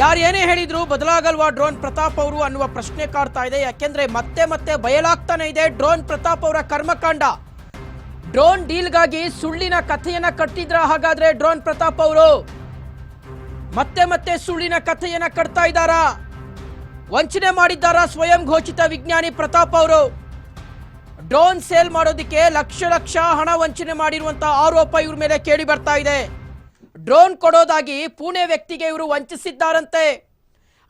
ಯಾರು ಏನೇ ಹೇಳಿದ್ರು ಬದಲಾಗಲ್ವಾ ಡ್ರೋನ್ ಪ್ರತಾಪ್ ಅವರು ಅನ್ನುವ ಪ್ರಶ್ನೆ ಕಾಡ್ತಾ ಇದೆ. ಯಾಕೆಂದ್ರೆ ಮತ್ತೆ ಮತ್ತೆ ಬಯಲಾಗ್ತಾನೆ ಇದೆ ಡ್ರೋನ್ ಪ್ರತಾಪ್ ಅವರ ಕರ್ಮಕಾಂಡ. ಡ್ರೋನ್ ಡೀಲ್ಗಾಗಿ ಸುಳ್ಳಿನ ಕಥೆಯನ್ನ ಕಟ್ಟಿದ್ರ ಹಾಗಾದ್ರೆ ಡ್ರೋನ್ ಪ್ರತಾಪ್ ಅವರು? ಮತ್ತೆ ಮತ್ತೆ ಸುಳ್ಳಿನ ಕಥೆಯನ್ನ ಕಟ್ತಾ ಇದ್ದಾರಾ? ವಂಚನೆ ಮಾಡಿದ್ದಾರ ಸ್ವಯಂ ಘೋಷಿತ ವಿಜ್ಞಾನಿ ಪ್ರತಾಪ್ ಅವರು? ಡ್ರೋನ್ ಸೇಲ್ ಮಾಡೋದಕ್ಕೆ ಲಕ್ಷ ಲಕ್ಷ ಹಣ ವಂಚನೆ ಮಾಡಿರುವಂತಹ ಆರೋಪ ಇವ್ರ ಮೇಲೆ ಕೇಳಿ ಬರ್ತಾ ಇದೆ. ಡ್ರೋನ್ ಕೊಡೋದಾಗಿ ಪುಣೆ ವ್ಯಕ್ತಿಗೆ ಇವರು ವಂಚಿಸಿದ್ದಾರಂತೆ.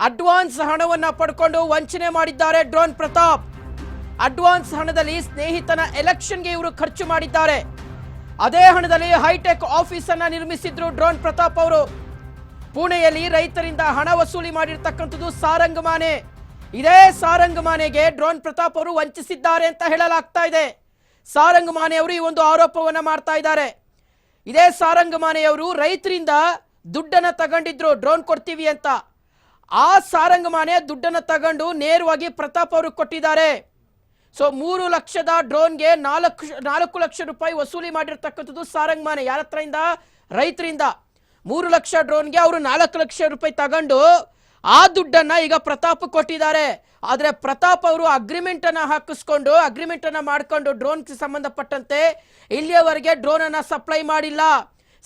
ಅಡ್ವಾನ್ಸ್ ಹಣವನ್ನ ಪಡ್ಕೊಂಡು ವಂಚನೆ ಮಾಡಿದ್ದಾರೆ ಡ್ರೋನ್ ಪ್ರತಾಪ್. ಅಡ್ವಾನ್ಸ್ ಹಣದಲ್ಲಿ ಸ್ನೇಹಿತನ ಎಲೆಕ್ಷನ್ಗೆ ಇವರು ಖರ್ಚು ಮಾಡಿದ್ದಾರೆ. ಅದೇ ಹಣದಲ್ಲಿ ಹೈಟೆಕ್ ಆಫೀಸ್ ಅನ್ನ ನಿರ್ಮಿಸಿದ್ರು ಡ್ರೋನ್ ಪ್ರತಾಪ್ ಅವರು. ಪುಣೆಯಲ್ಲಿ ರೈತರಿಂದ ಹಣ ವಸೂಲಿ ಮಾಡಿರ್ತಕ್ಕಂಥದ್ದು ಸಾರಂಗಮಾನೆ. ಇದೇ ಸಾರಂಗಮಾನೆಗೆ ಡ್ರೋನ್ ಪ್ರತಾಪ್ ಅವರು ವಂಚಿಸಿದ್ದಾರೆ ಅಂತ ಹೇಳಲಾಗ್ತಾ ಇದೆ. ಸಾರಂಗಮಾನೆ ಅವರು ಈ ಒಂದು ಆರೋಪವನ್ನ ಮಾಡ್ತಾ ಇದ್ದಾರೆ. ಇದೇ ಸಾರಂಗಮಾನೆಯವರು ರೈತರಿಂದ ದುಡ್ಡನ್ನ ತಗೊಂಡಿದ್ರು ಡ್ರೋನ್ ಕೊಡ್ತೀವಿ ಅಂತ. ಆ ಸಾರಂಗಮಾನೆ ದುಡ್ಡನ್ನ ತಗೊಂಡು ನೇರವಾಗಿ ಪ್ರತಾಪ್ ಅವರು ಕೊಟ್ಟಿದ್ದಾರೆ. ಸೊ ಮೂರು ಲಕ್ಷದ ಡ್ರೋನ್ಗೆ ನಾಲ್ಕು ನಾಲ್ಕು ಲಕ್ಷ ರೂಪಾಯಿ ವಸೂಲಿ ಮಾಡಿರ್ತಕ್ಕಂಥದ್ದು ಸಾರಂಗಮಾನೆ. ಯಾರ ಹತ್ರದಿಂದ ರೈತರಿಂದ. ಮೂರು ಲಕ್ಷ ಡ್ರೋನ್ಗೆ ಅವರು ನಾಲ್ಕು ಲಕ್ಷ ರೂಪಾಯಿ ತಗೊಂಡು ಆ ದುಡ್ಡನ್ನ ಈಗ ಪ್ರತಾಪ್ ಕೊಟ್ಟಿದ್ದಾರೆ. ಆದ್ರೆ ಪ್ರತಾಪ್ ಅವರು ಅಗ್ರಿಮೆಂಟ್ ಅನ್ನ ಹಾಕಿಸ್ಕೊಂಡು ಅಗ್ರಿಮೆಂಟ್ ಮಾಡಿಕೊಂಡು ಡ್ರೋನ್ಗೆ ಡ್ರೋನ್ ಸಂಬಂಧಪಟ್ಟಂತೆ ಇಲ್ಲಿಯವರೆಗೆ ಡ್ರೋನ್ ಅನ್ನ ಸಪ್ಲೈ ಮಾಡಿಲ್ಲ.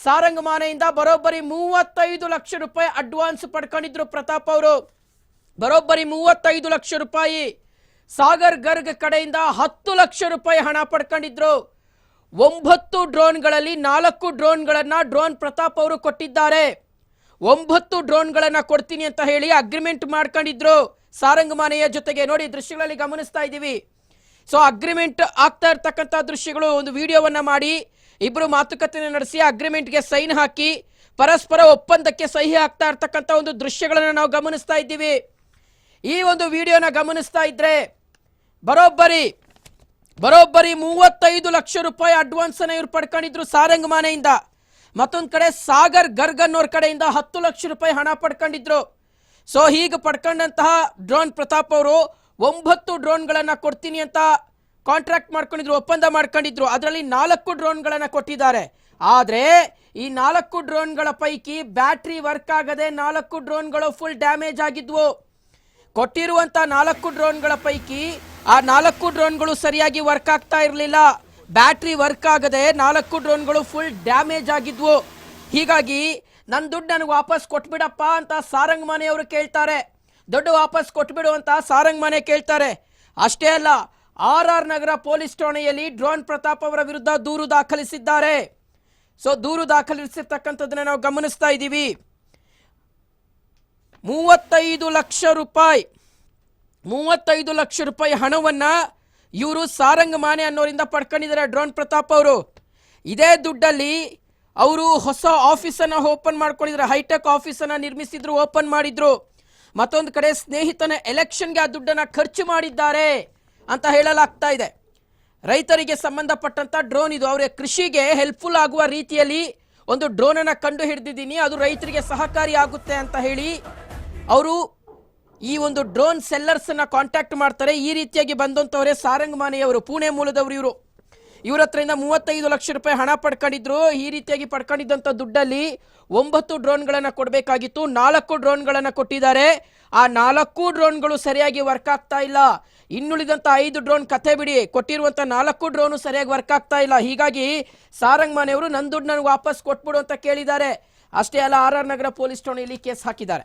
ಸಾರಂಗಮಾನೆಯಿಂದ ಬರೋಬ್ಬರಿ ಮೂವತ್ತೈದು ಲಕ್ಷ ರೂಪಾಯಿ ಅಡ್ವಾನ್ಸ್ ಪಡ್ಕೊಂಡಿದ್ರು ಪ್ರತಾಪ್ ಅವರು. ಬರೋಬ್ಬರಿ ಮೂವತ್ತೈದು ಲಕ್ಷ ರೂಪಾಯಿ. ಸಾಗರ್ ಗರ್ಗ್ ಕಡೆಯಿಂದ ಹತ್ತು ಲಕ್ಷ ರೂಪಾಯಿ ಹಣ ಪಡ್ಕೊಂಡಿದ್ರು. ಒಂಬತ್ತು ಡ್ರೋನ್ಗಳಲ್ಲಿ ನಾಲ್ಕು ಡ್ರೋನ್ಗಳನ್ನು ಡ್ರೋನ್ ಪ್ರತಾಪ್ ಅವರು ಕೊಟ್ಟಿದ್ದಾರೆ. ಒಂಬತ್ತು ಡ್ರೋನ್ಗಳನ್ನು ಕೊಡ್ತೀನಿ ಅಂತ ಹೇಳಿ ಅಗ್ರಿಮೆಂಟ್ ಮಾಡ್ಕೊಂಡಿದ್ರು. ಸಾರಂಗಮಾನೆಯ ಜೊತೆಗೆ ನೋಡಿ ದೃಶ್ಯಗಳಲ್ಲಿ ಗಮನಿಸ್ತಾ ಇದ್ದೀವಿ. ಸೊ ಅಗ್ರಿಮೆಂಟ್ ಆಗ್ತಾ ಇರ್ತಕ್ಕಂಥ ದೃಶ್ಯಗಳು ಒಂದು ವಿಡಿಯೋವನ್ನ ಮಾಡಿ ಇಬ್ಬರು ಮಾತುಕತೆ ನಡೆಸಿ ಅಗ್ರಿಮೆಂಟ್ಗೆ ಸೈನ್ ಹಾಕಿ, ಪರಸ್ಪರ ಒಪ್ಪಂದಕ್ಕೆ ಸಹಿ ಆಗ್ತಾ ಇರ್ತಕ್ಕಂಥ ಒಂದು ದೃಶ್ಯಗಳನ್ನು ನಾವು ಗಮನಿಸ್ತಾ ಇದ್ದೀವಿ. ಈ ಒಂದು ವಿಡಿಯೋನ ಗಮನಿಸ್ತಾ ಇದ್ರೆ ಬರೋಬ್ಬರಿ ಬರೋಬ್ಬರಿ ಮೂವತ್ತೈದು ಲಕ್ಷ ರೂಪಾಯಿ ಅಡ್ವಾನ್ಸ್ ಅನ್ನ ಇವ್ರು ಪಡ್ಕೊಂಡಿದ್ರು ಸಾರಂಗಮಾನೆಯಿಂದ. ಮತ್ತೊಂದ್ ಕಡೆ ಸಾಗರ್ ಗರ್ಗ್ ಅನ್ನೋರ್ ಕಡೆಯಿಂದ ಹತ್ತು ಲಕ್ಷ ರೂಪಾಯಿ ಹಣ ಪಡ್ಕೊಂಡಿದ್ರು. ಸೊ ಹೀಗೆ ಪಡ್ಕೊಂಡಂತಹ ಡ್ರೋನ್ ಪ್ರತಾಪ್ ಅವರು ಒಂಬತ್ತು ಡ್ರೋನ್ಗಳನ್ನ ಕೊಡ್ತೀನಿ ಅಂತ ಕಾಂಟ್ರಾಕ್ಟ್ ಮಾಡ್ಕೊಂಡಿದ್ರು, ಒಪ್ಪಂದ ಮಾಡ್ಕೊಂಡಿದ್ರು. ಅದರಲ್ಲಿ ನಾಲ್ಕು ಡ್ರೋನ್ಗಳನ್ನ ಕೊಟ್ಟಿದ್ದಾರೆ. ಆದ್ರೆ ಈ ನಾಲ್ಕು ಡ್ರೋನ್ಗಳ ಪೈಕಿ ಬ್ಯಾಟ್ರಿ ವರ್ಕ್ ಆಗದೆ ನಾಲ್ಕು ಡ್ರೋನ್ಗಳು ಫುಲ್ ಡ್ಯಾಮೇಜ್ ಆಗಿದ್ವು. ಕೊಟ್ಟಿರುವಂತ ನಾಲ್ಕು ಡ್ರೋನ್ಗಳ ಪೈಕಿ ಆ ನಾಲ್ಕು ಡ್ರೋನ್ಗಳು ಸರಿಯಾಗಿ ವರ್ಕ್ ಆಗ್ತಾ ಇರಲಿಲ್ಲ. ಬ್ಯಾಟ್ರಿ ವರ್ಕ್ ಆಗದೆ ನಾಲ್ಕು ಡ್ರೋನ್ಗಳು ಫುಲ್ ಡ್ಯಾಮೇಜ್ ಆಗಿದ್ವು. ಹೀಗಾಗಿ ನನ್ನ ದುಡ್ಡು ನನಗೆ ವಾಪಸ್ ಕೊಟ್ಬಿಡಪ್ಪ ಅಂತ ಸಾರಂಗ್ ಮನೆಯವರು ಕೇಳ್ತಾರೆ. ದುಡ್ಡು ವಾಪಸ್ ಕೊಟ್ಬಿಡು ಅಂತ ಸಾರಂಗ್ ಮನೆ ಕೇಳ್ತಾರೆ. ಅಷ್ಟೇ ಅಲ್ಲ, ಆರ್ ಆರ್ ನಗರ ಪೊಲೀಸ್ ಠಾಣೆಯಲ್ಲಿ ಡ್ರೋನ್ ಪ್ರತಾಪ್ ಅವರ ವಿರುದ್ಧ ದೂರು ದಾಖಲಿಸಿದ್ದಾರೆ. ಸೊ, ದೂರು ದಾಖಲಿಸಿರ್ತಕ್ಕಂಥದ್ದನ್ನ ನಾವು ಗಮನಿಸ್ತಾ ಇದ್ದೀವಿ. ಮೂವತ್ತೈದು ಲಕ್ಷ ರೂಪಾಯಿ, ಮೂವತ್ತೈದು ಲಕ್ಷ ರೂಪಾಯಿ ಹಣವನ್ನ ಇವರು ಸಾರಂಗ್ ಮಾನೆ ಅನ್ನೋರಿಂದ ಪಡ್ಕೊಂಡಿದ್ದಾರೆ ಡ್ರೋನ್ ಪ್ರತಾಪ್ ಅವರು. ಇದೇ ದುಡ್ಡಲ್ಲಿ ಅವರು ಹೊಸ ಆಫೀಸನ್ನು ಓಪನ್ ಮಾಡ್ಕೊಂಡಿದ್ರು ಹೈಟೆಕ್ ಆಫೀಸನ್ನು ನಿರ್ಮಿಸಿದ್ರು, ಓಪನ್ ಮಾಡಿದ್ರು. ಮತ್ತೊಂದು ಕಡೆ ಸ್ನೇಹಿತನ ಎಲೆಕ್ಷನ್ಗೆ ಆ ದುಡ್ಡನ್ನು ಖರ್ಚು ಮಾಡಿದ್ದಾರೆ ಅಂತ ಹೇಳಲಾಗ್ತಾ ಇದೆ. ರೈತರಿಗೆ ಸಂಬಂಧಪಟ್ಟಂತ ಡ್ರೋನ್ ಇದು. ಅವರ, ಕೃಷಿಗೆ ಹೆಲ್ಪ್ಫುಲ್ ಆಗುವ ರೀತಿಯಲ್ಲಿ ಒಂದು ಡ್ರೋನ್ ಅನ್ನ ಕಂಡು ಹಿಡಿದಿದ್ದೀನಿ. ಅದು ರೈತರಿಗೆ ಸಹಕಾರಿ ಆಗುತ್ತೆ ಅಂತ ಹೇಳಿ ಅವರು ಈ ಒಂದು ಡ್ರೋನ್ ಸೆಲ್ಲರ್ಸ್ ಅನ್ನ ಕಾಂಟ್ಯಾಕ್ಟ್ ಮಾಡ್ತಾರೆ. ಈ ರೀತಿಯಾಗಿ ಬಂದಂತವರೇ ಸಾರಂಗ್ ಮಾನೆಯವರು, ಪುಣೆ ಮೂಲದವರು ಇವರು. ಇವ್ರ ಹತ್ರದಿಂದ ಮೂವತ್ತೈದು ಲಕ್ಷ ರೂಪಾಯಿ ಹಣ ಪಡ್ಕೊಂಡಿದ್ರು. ಈ ರೀತಿಯಾಗಿ ಪಡ್ಕೊಂಡಿದ್ದಂಥ ದುಡ್ಡಲ್ಲಿ ಒಂಬತ್ತು ಡ್ರೋನ್ಗಳನ್ನ ಕೊಡಬೇಕಾಗಿತ್ತು. ನಾಲ್ಕು ಡ್ರೋನ್ಗಳನ್ನ ಕೊಟ್ಟಿದ್ದಾರೆ. ಆ ನಾಲ್ಕು ಡ್ರೋನ್ಗಳು ಸರಿಯಾಗಿ ವರ್ಕ್ ಆಗ್ತಾ ಇಲ್ಲ. ಇನ್ನುಳಿದಂತ ಐದು ಡ್ರೋನ್ ಕಥೆ ಬಿಡಿ. ಕೊಟ್ಟಿರುವಂತ ನಾಲ್ಕು ಡ್ರೋನು ಸರಿಯಾಗಿ ವರ್ಕ್ ಆಗ್ತಾ ಇಲ್ಲ. ಹೀಗಾಗಿ ಸಾರಂಗ್ ಮಾನೆಯವರು ನನ್ನ ದುಡ್ಡು ನನಗೆ ವಾಪಸ್ ಕೊಟ್ಬಿಡು ಅಂತ ಕೇಳಿದ್ದಾರೆ. ಅಷ್ಟೇ ಅಲ್ಲ, ಆರ್ ಆರ್ ನಗರ ಪೊಲೀಸ್ ಠಾಣೆಯಲ್ಲಿ ಕೇಸ್ ಹಾಕಿದ್ದಾರೆ.